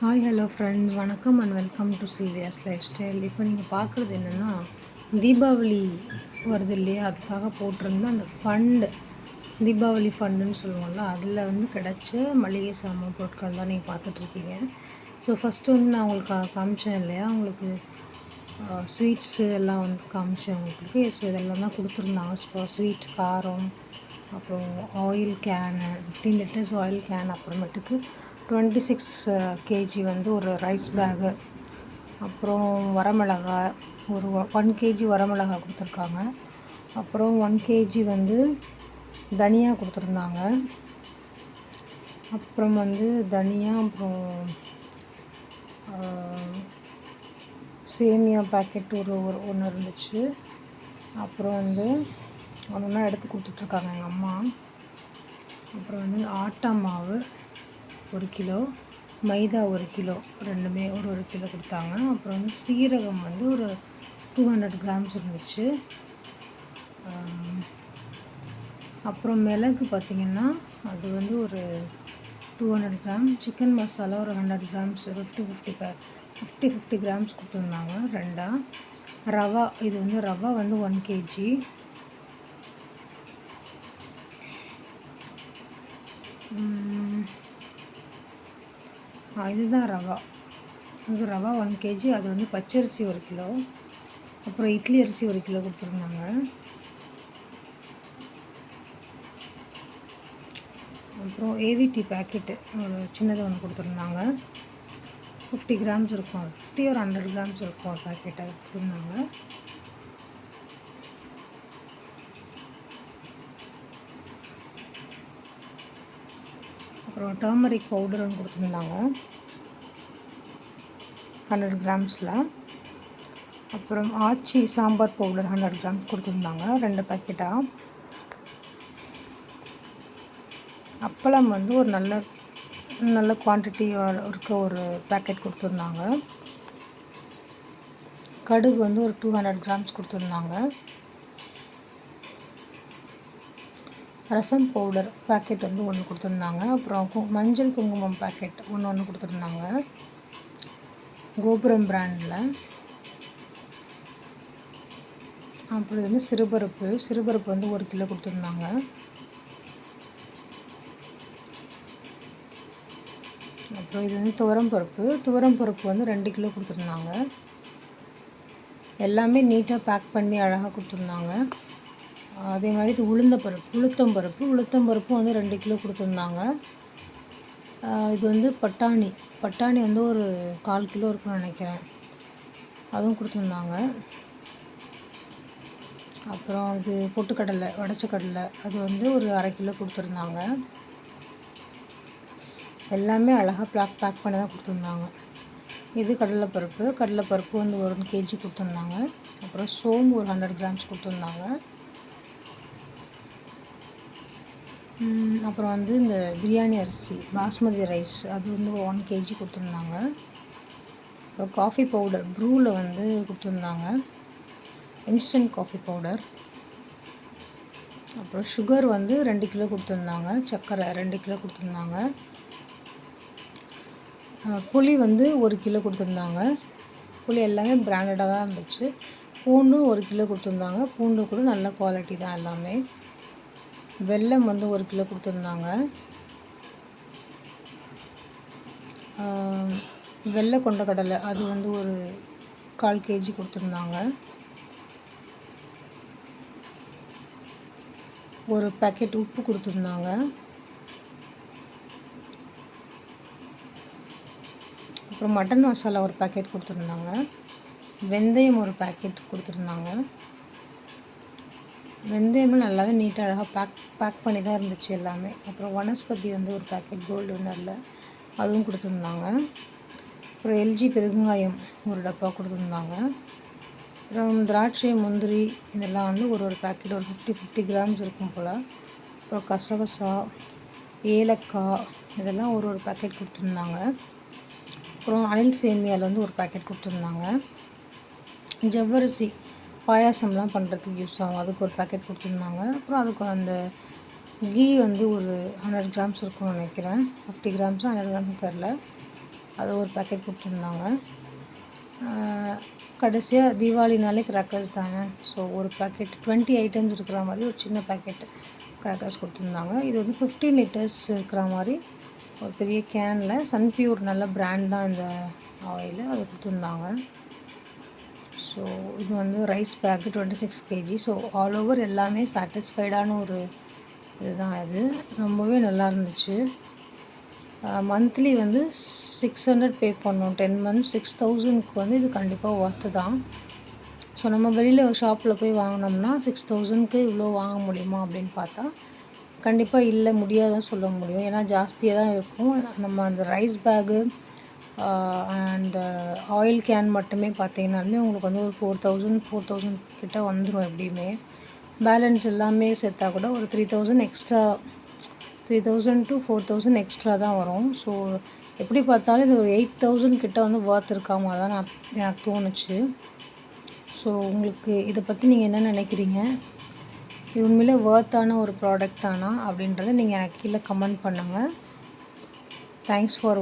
Hi hello friends வணக்கம் and welcome to Sylvia's lifestyle இப்போ நீங்கள் பார்க்குறது என்னென்னா தீபாவளி வருது இல்லையா? அதுக்காக போட்டிருந்த அந்த ஃபண்டு தீபாவளி ஃபண்டுன்னு சொல்லுவோம்ல அதில் வந்து கிடச்ச மளிகை சாமான் பொருட்கள் தான் நீங்கள் பார்த்துட்ருக்கீங்க ஸோ ஃபஸ்ட்டு வந்து நான் உங்களுக்கு காமிச்சேன் இல்லையா? உங்களுக்கு ஸ்வீட்ஸு எல்லாம் வந்து காமிச்சேன் உங்களுக்கு. ஸோ இதெல்லாம் தான் கொடுத்துருந்தாங்க. ஸ்வீட் காரம் அப்புறம் oil can fifteen litres oil can அப்புறமேட்டுக்கு டுவெண்ட்டி சிக்ஸ் கேஜி வந்து ஒரு ரைஸ் பேகு அப்புறம் வரமிளகாய் ஒரு ஒன் கேஜி வரமிளகாய் கொடுத்துருக்காங்க. அப்புறம் ஒன் கேஜி வந்து தனியா கொடுத்துருந்தாங்க. அப்புறம் வந்து தனியா அப்புறம் சேமியா பேக்கெட் ஒரு ஒரு ஒன்று இருந்துச்சு. அப்புறம் வந்து ஒன்று ஒன்றா எடுத்து கொடுத்துட்ருக்காங்க எங்கள் அம்மா. அப்புறம் வந்து ஆட்டா மாவு ஒரு கிலோ மைதா ஒரு கிலோ ரெண்டுமே ஒரு ஒரு கிலோ கொடுத்தாங்க. அப்புறம் வந்து சீரகம் வந்து ஒரு டூ ஹண்ட்ரட் கிராம்ஸ் இருந்துச்சு. அப்புறம் மிளகு பார்த்திங்கன்னா அது வந்து ஒரு two hundred gram chicken masala ஒரு hundred grams fifty fifty fifty fifty grams கொடுத்துருந்தாங்க ரெண்டாக ரவா இது வந்து ரவா வந்து ஒன் கேஜி இதுதான் ரவா. இது ரவா ஒன் கேஜி அது வந்து பச்சரிசி ஒரு கிலோ. அப்புறம் இட்லி அரிசி ஒரு கிலோ கொடுத்துருந்தாங்க. அப்புறம் ஏவிடி பேக்கெட்டு ஒரு சின்னது ஒன்று கொடுத்துருந்தாங்க. ஃபிஃப்டி கிராம்ஸ் இருக்கும். ஃபிஃப்டி ஒரு ஹண்ட்ரட் கிராம்ஸ் இருக்கும் ஒரு பேக்கெட் அது கொடுத்துருந்தாங்க. அப்புறம் டர்மரிக் பவுடர் ஒன்று கொடுத்துருந்தாங்க. ஹண்ட்ரட் கிராம்ஸில் அப்புறம் Aachi sambar powder hundred grams கொடுத்துருந்தாங்க ரெண்டு பேக்கெட்டாக அப்பளம் வந்து ஒரு நல்ல நல்ல குவான்டிட்டி இருக்க ஒரு பேக்கெட் கொடுத்துருந்தாங்க. கடுகு வந்து ஒரு டூ ஹண்ட்ரட் கிராம்ஸ் கொடுத்துருந்தாங்க. ரசம் பவுடர் பேக்கெட் வந்து ஒன்று கொடுத்துருந்தாங்க. அப்புறம் கு மஞ்சள் குங்குமம் பேக்கெட் ஒன்று ஒன்று கொடுத்துருந்தாங்க. கோபுரம் பிராண்டில் அப்புறம் இது வந்து சிறுபருப்பு. சிறுபருப்பு வந்து ஒரு கிலோ கொடுத்துருந்தாங்க. அப்புறம் இது வந்து துவரம் பருப்பு. துவரம் பருப்பு வந்து ரெண்டு கிலோ கொடுத்துருந்தாங்க. எல்லாமே நீட்டாக பேக் பண்ணி அழகாக கொடுத்துருந்தாங்க. அதே மாதிரி இது உளுந்த பருப்பு உளுத்தம் பருப்பு. உளுத்தம் பருப்பும் வந்து ரெண்டு கிலோ கொடுத்துருந்தாங்க. இது வந்து பட்டாணி. பட்டாணி வந்து ஒரு கால் கிலோ இருக்குன்னு நினைக்கிறேன். அதுவும் கொடுத்துருந்தாங்க. அப்புறம் இது பொட்டுக்கடலை உடச்ச கடலை அது வந்து ஒரு அரை கிலோ கொடுத்துருந்தாங்க. எல்லாமே அழகாக பேக் பேக் பண்ணி தான் கொடுத்துருந்தாங்க. இது கடலைப்பருப்பு. கடலைப்பருப்பு வந்து ஒரு கேஜி கொடுத்துருந்தாங்க. அப்புறம் சோம்பு ஒரு ஹண்ட்ரட் கிராம்ஸ் கொடுத்துருந்தாங்க. அப்புறம் வந்து இந்த பிரியாணி அரிசி பாஸ்மதி ரைஸ் அது வந்து ஒன் கேஜி கொடுத்துருந்தாங்க. அப்புறம் காஃபி பவுடர் ப்ரூவில் வந்து கொடுத்துருந்தாங்க. இன்ஸ்டன்ட் காஃபி பவுடர் அப்புறம் சுகர் வந்து ரெண்டு கிலோ கொடுத்துருந்தாங்க. சர்க்கரை ரெண்டு கிலோ கொடுத்துருந்தாங்க. புளி வந்து ஒரு கிலோ கொடுத்துருந்தாங்க. புளி எல்லாமே பிராண்டடாக தான் இருந்துச்சு. பூண்டும் ஒரு கிலோ கொடுத்துருந்தாங்க. பூண்டு கூட நல்ல குவாலிட்டி தான் எல்லாமே. வெல்லம் வந்து ஒரு கிலோ கொடுத்துருந்தாங்க. வெள்ளை வெள்ளை கொண்டக்கடலை அது வந்து ஒரு கால் கேஜி கொடுத்துருந்தாங்க. ஒரு பேக்கெட் உப்பு கொடுத்துருந்தாங்க. அப்புறம் மட்டன் மசாலா ஒரு பேக்கெட் கொடுத்துருந்தாங்க. வெந்தயம் ஒரு பேக்கெட் கொடுத்துருந்தாங்க. வெந்தயமும் நல்லாவே நீட்டாக அழகாக பேக் பேக் பண்ணி தான் இருந்துச்சு எல்லாமே. அப்புறம் வனஸ்பதி வந்து ஒரு பேக்கெட் கோல்டு வின்னரில் அதுவும் கொடுத்துருந்தாங்க. அப்புறம் எல்ஜி பெருங்காயம் ஒரு டப்பா கொடுத்துருந்தாங்க. அப்புறம் திராட்சை முந்திரி இதெல்லாம் வந்து ஒரு ஒரு பேக்கெட் ஒரு ஃபிஃப்டி ஃபிஃப்டி கிராம்ஸ் இருக்கும் போல். அப்புறம் கசகசா ஏலக்காய் இதெல்லாம் ஒரு ஒரு பேக்கெட் கொடுத்துருந்தாங்க. அப்புறம் அனில் சேமியாவில் வந்து ஒரு பேக்கெட் கொடுத்துருந்தாங்க. ஜவ்வரிசி பாயாசம்லாம் பண்ணுறதுக்கு யூஸ் ஆகும். அதுக்கு ஒரு பேக்கெட் கொடுத்துருந்தாங்க. அப்புறம் அதுக்கு அந்த கீ வந்து ஒரு ஹண்ட்ரட் கிராம்ஸ் இருக்கும்னு நினைக்கிறேன். ஃபிஃப்டி கிராம்ஸும் ஹண்ட்ரட் கிராம்ஸ் தெரில அது ஒரு பேக்கெட் கொடுத்துருந்தாங்க. கடைசியாக தீபாவளினாலே கிராக்கர்ஸ் தானே. ஸோ ஒரு பேக்கெட் டுவெண்ட்டி ஐட்டம்ஸ் இருக்கிற மாதிரி ஒரு சின்ன பேக்கெட் கிராக்கர்ஸ் கொடுத்துருந்தாங்க. இது வந்து ஃபிஃப்டீன் லிட்டர்ஸ் இருக்கிற மாதிரி ஒரு பெரிய கேனில் சன்பியூர் நல்ல பிராண்ட் தான் இந்த ஆயில் அது கொடுத்துருந்தாங்க. ஸோ இது வந்து rice bag twenty six KG so all over எல்லாமே சாட்டிஸ்ஃபைடான ஒரு இதுதான் இது ரொம்பவே நல்லா இருந்துச்சு. மந்த்லி வந்து சிக்ஸ் ஹண்ட்ரட் பே பண்ணோம். டென் மந்த்ஸ் சிக்ஸ் தௌசண்ட்க்கு வந்து இது கண்டிப்பாக ஒர்த்து தான். ஸோ நம்ம வெளியில் ஷாப்பில் போய் வாங்கினோம்னா சிக்ஸ் தௌசண்ட்க்கு இவ்வளோ வாங்க முடியுமா அப்படின்னு பார்த்தா கண்டிப்பாக இல்லை முடியாதான் சொல்ல முடியும். ஏன்னா ஜாஸ்தியாக தான் இருக்கும். நம்ம அந்த rice bag and oil can மட்டுமே பார்த்தீங்கனாலுமே உங்களுக்கு வந்து ஒரு ஃபோர் தௌசண்ட் ஃபோர் தௌசண்ட் கிட்ட வந்துடும் எப்படியுமே. பேலன்ஸ் எல்லாமே சேர்த்தா கூட ஒரு three thousand extra three thousand to four thousand extra தான் வரும். ஸோ எப்படி பார்த்தாலும் இது ஒரு எயிட் தௌசண்ட் கிட்ட வந்து ஒர்த் இருக்கா மாதிரி தான் நான் எனக்கு தோணுச்சு. ஸோ உங்களுக்கு இதை பற்றி நீங்கள் என்ன நினைக்கிறீங்க? இது உண்மையிலே ஒர்த்தான ஒரு ப்ராடக்ட் தானா? அப்படின்றத நீங்கள் எனக்கு கீழே கமெண்ட் பண்ணுங்கள் தேங்க்ஸ் ஃபார்